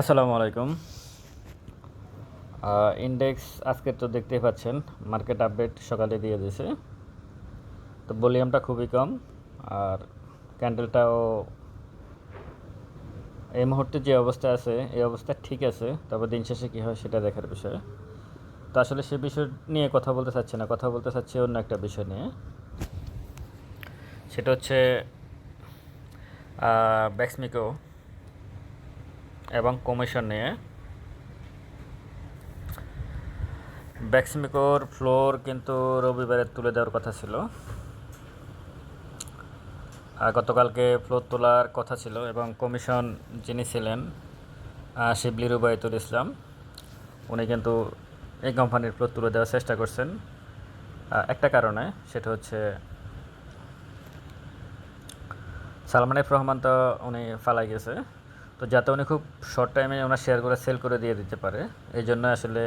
আসসালামু আলাইকুম। ইন্ডেক্স আজকে তো দেখতেই পাচ্ছেন মার্কেট আপডেট সকালে দিয়ে দিয়েছে। তো ভলিউমটা খুবই কম, আর ক্যান্ডেলটাও এই মুহূর্তে যে অবস্থা আছে, এই অবস্থা ঠিক আছে, তবে দিন শেষে কী হয় সেটা দেখার বিষয়। তো আসলে সে বিষয় নিয়ে কথা বলতে চাচ্ছি না, কথা বলতে চাচ্ছি অন্য একটা বিষয় নিয়ে। সেটা হচ্ছে ব্যাক্সমিকো এবং কমিশন নিয়ে ব্যাক্সমিকোর ফ্লোর কিন্তু রবিবারে তুলে দেওয়ার কথা ছিল। গতকালকে ফ্লোর তোলার কথা ছিল এবং কমিশন যিনি ছিলেন শিবলি রুবায়তুল ইসলাম, উনি কিন্তু এই কোম্পানির ফ্লোর তুলে দেওয়ার চেষ্টা করছেন। একটা কারণে সেটা হচ্ছে সালমান রহমান তো উনি ফালাই গেছে। তো যাতে উনি খুব শর্ট টাইমে ওনার শেয়ারগুলো সেল করে দিয়ে দিতে পারে, এই জন্য আসলে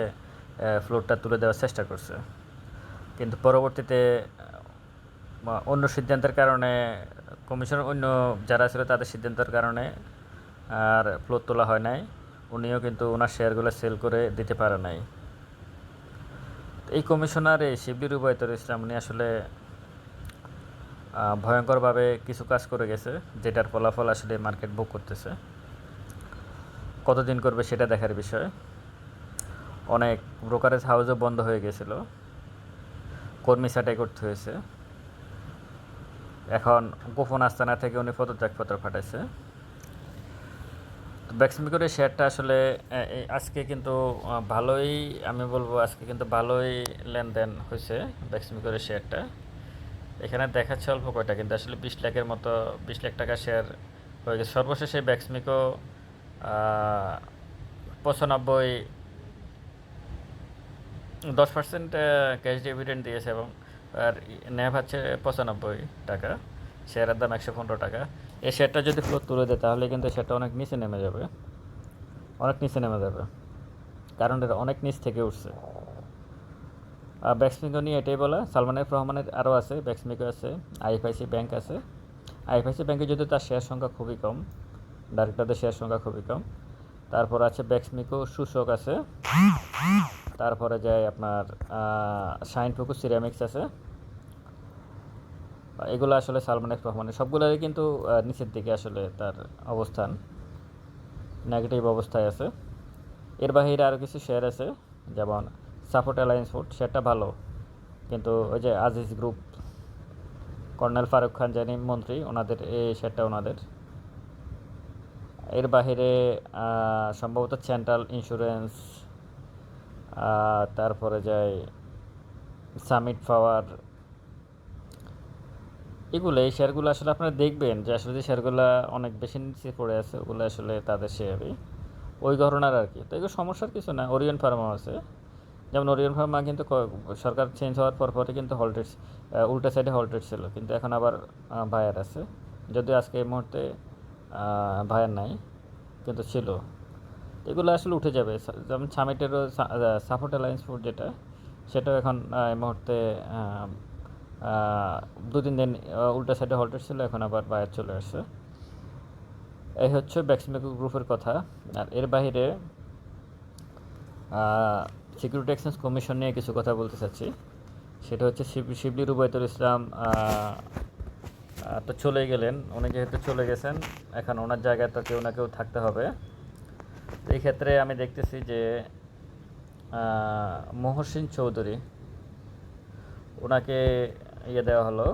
ফ্লোরটা তুলে দেওয়ার চেষ্টা করছে। কিন্তু পরবর্তীতে অন্য সিদ্ধান্তের কারণে কমিশন অন্য যারা ছিল তাদের সিদ্ধান্তের কারণে আর ফ্লোর তোলা হয় নাই। উনিও কিন্তু ওনার শেয়ারগুলো সেল করে দিতে পারে নাই। এই কমিশনার এই শিবলি রুবায়তুল ইসলাম উনি আসলে ভয়ঙ্করভাবে কিছু কাজ করে গেছে, যেটার ফলাফল আসলে মার্কেট বুক করতেছে। কতদিন করবে সেটা দেখার বিষয়। অনেক ব্রোকারেজ হাউসও বন্ধ হয়ে গেছিল। কর্মী ছাঁটাই করতে হয়েছে। এখন গোপন আস্তানা থেকে উনি পদত্যাগপত্র পাঠাইছে। ব্যাক্সমিকরের শেয়ারটা আসলে আজকে কিন্তু ভালোই, আমি বলব আজকে কিন্তু ভালোই লেনদেন হয়েছে ব্যাক্সমিকরের শেয়ারটা এখানে দেখাচ্ছে অল্প কয়টা, কিন্তু আসলে বিশ লাখের মতো, বিশ লাখ টাকা শেয়ার হয়ে গেছে। সর্বশেষে ব্যাক্সমিকো পঁচানব্বই, দশ পার্সেন্ট ক্যাশ ডিভিডেন্ড দিয়েছে এবং, আর ন্যাব হচ্ছে পঁচানব্বই টাকা শেয়ারের দাম একশো পনেরো টাকা। এই শেয়ারটা যদি ফ্লোর তুলে দেয়, তাহলে কিন্তু শেয়ারটা অনেক নিচে নেমে যাবে। অনেক নিচে নেমে যাবে। কারণ এটা অনেক নিচ থেকে উঠছে। ব্যাক্সমিকো নিয়ে এটাই বলা, সালমান এফ রহমানের আরও আছে ব্যাক্সমিকো আছে আইএফআইসি ব্যাংক আছে। আইএফআইসি ব্যাংকে যদি তার শেয়ার সংখ্যা খুবই কম ডাইরেক্টরদের শেয়ার সংখ্যা খুবই কম। তারপর আছে ব্যাক্সমিকো সূচক আছে। তারপরে যায় আপনার শাইন ফুকু সিরামিক্স আছে। এগুলো আসলে সালমান এফ রহমানের সবগুলোরই কিন্তু নিচের দিকে আসলে তার অবস্থান নেগেটিভ অবস্থায় আছে। এর বাহিরে আরও কিছু শেয়ার আছে, যেমন সাপোর্ট অ্যালায়েন্স ফুড শেয়ারটা ভালো। কিন্তু ওই যে আজিজ গ্রুপ কর্নেল ফারুক খান জানি মন্ত্রী, ওনাদের, এই শেয়ারটা ওনাদের। এর বাহিরে সম্ভবত সেন্ট্রাল ইন্স্যুরেন্স তারপরে যায় সামিট পাওয়ার এগুলো, এই শেয়ারগুলো আসলে আপনারা দেখবেন যে আসলে যে শেয়ারগুলো অনেক বেশি নিচে পড়ে আছে, ওগুলো আসলে তাদের শেয়ারই ওই ধরনের আর কি। তো এগুলো সমস্যার কিছু না ওরিয়ন ফার্মা আছে। যেমন ওরিয়ন ফার্মা কিন্তু সরকার চেঞ্জ হওয়ার পর পরে কিন্তু হল্টেড উল্টা সাইডে হল্টেড ছিল। কিন্তু এখন আবার ভায়ার আছে। যদিও আজকে এই মুহূর্তে ভায়ার নাই, কিন্তু ছিল। এগুলো আসলে উঠে যাবে। যেমন সামিটেরও সাপোর্ট অ্যালায়েন্স ফুড যেটা, সেটাও এখন এই মুহূর্তে দু তিন দিন উল্টা সাইডে হল্টেড ছিল, এখন আবার বায়ার চলে আসছে। এই হচ্ছে ব্যাক্সিমেকো গ্রুপের কথা। আর এর বাইরে সিকিউরিটি এক্সচেঞ্জ কমিশন নিয়ে কিছু কথা বলতে চাচ্ছি। সেটা হচ্ছে শিব- শিবলি রুবায়তুল ইসলাম তো চলে গেলেন। উনি যেহেতু চলে গেছেন, এখন ওনার জায়গায় তো কেউ না কেউ থাকতে হবে। তো এই ক্ষেত্রে আমি দেখতেছি যে মহসিন চৌধুরী, ওনাকে ইয়ে দেওয়া হলো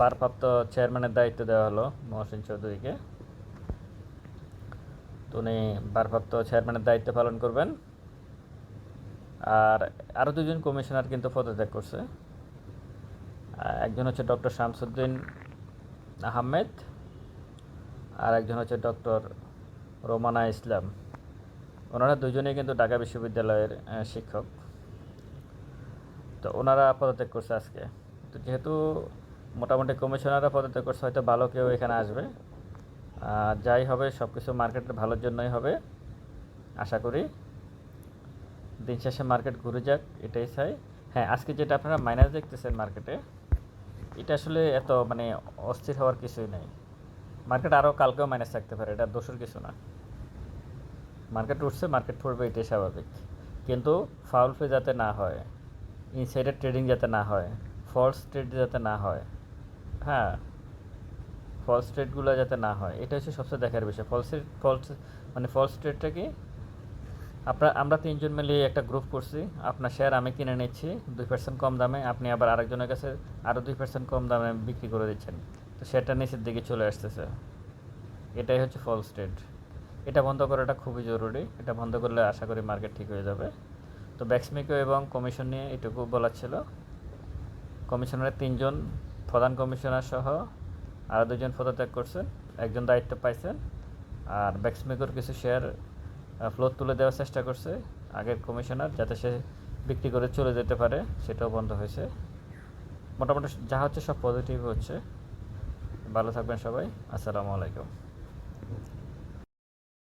ভারপ্রাপ্ত চেয়ারম্যানের দায়িত্ব দেওয়া হলো মহসিন চৌধুরীকে। তো উনি ভারপ্রাপ্ত চেয়ারম্যানের দায়িত্ব পালন করবেন। আর আরও দুজন কমিশনার কিন্তু পদত্যাগ করছে। একজন হচ্ছে ডক্টর শামসুদ্দিন আহমেদ, আর একজন হচ্ছে ডক্টর রোমানা ইসলাম। ওনারা দুজনেই কিন্তু ঢাকা বিশ্ববিদ্যালয়ের শিক্ষক। তো ওনারা পদত্যাগ করছে আজকে। তো যেহেতু মোটামুটি কমিশনাররা পদত্যাগ করছে, হয়তো ভালো কেউ এখানে আসবে। যাই হবে সব কিছু মার্কেটের ভালোর জন্যই হবে, আশা করি। দিন শেষে মার্কেট ঘুরে যাক, এটাই চাই। হ্যাঁ আজকে যেটা আপনারা মাইনাস দেখতেছেন মার্কেটে এটা আসলে এত মানে অস্থির হওয়ার কিছুই নেই। মার্কেট আরও কালকেও মাইনাস থাকতে পারে, এটা দোষের কিছু না। মার্কেট উঠছে, মার্কেট পড়বে, এটাই স্বাভাবিক। কিন্তু ফাউল পে যাতে না হয় ইনসাইডার ট্রেডিং যাতে না হয় ফলস ট্রেড যাতে না হয় হ্যাঁ ফলস ট্রেডগুলো যাতে না হয়, এটা হচ্ছে সবচেয়ে দেখার বিষয়। ফলস ফলস মানে ফলস ট্রেডটা কি? আপনার আমরা তিনজন মিলে একটা গ্রুপ করছি। আপনার শেয়ার আমি কিনে নিচ্ছি, দুই পার্সেন্ট কম দামে। আপনি আবার আরেকজনের কাছে আরও দুই পার্সেন্ট কম দামে বিক্রি করে দিচ্ছেন। তো সেটা নিচের দিকে চলে আসতেছে। এটাই হচ্ছে ফলস ট্রেড এটা বন্ধ করাটা খুবই জরুরি। এটা বন্ধ করলে আশা করি মার্কেট ঠিক হয়ে যাবে। তো ব্যাক্সমিকো এবং কমিশন নিয়ে এটুকু বলার ছিল। কমিশনারের তিনজন, প্রধান কমিশনার সহ আরও দুজন পদত্যাগ করছেন। একজন দায়িত্ব পাইছেন। আর ব্যাক্সমিকোর কিছু শেয়ার ফ্লোর তুলে দেওয়ার চেষ্টা করছে। আগের কমিশনার যাতে সে বিক্রি করে চলে যেতে পারে, সেটাও বন্ধ হয়েছে। মোটামুটি যা হচ্ছে সব পজিটিভ হচ্ছে। ভালো থাকবেন সবাই। আসসালামু আলাইকুম।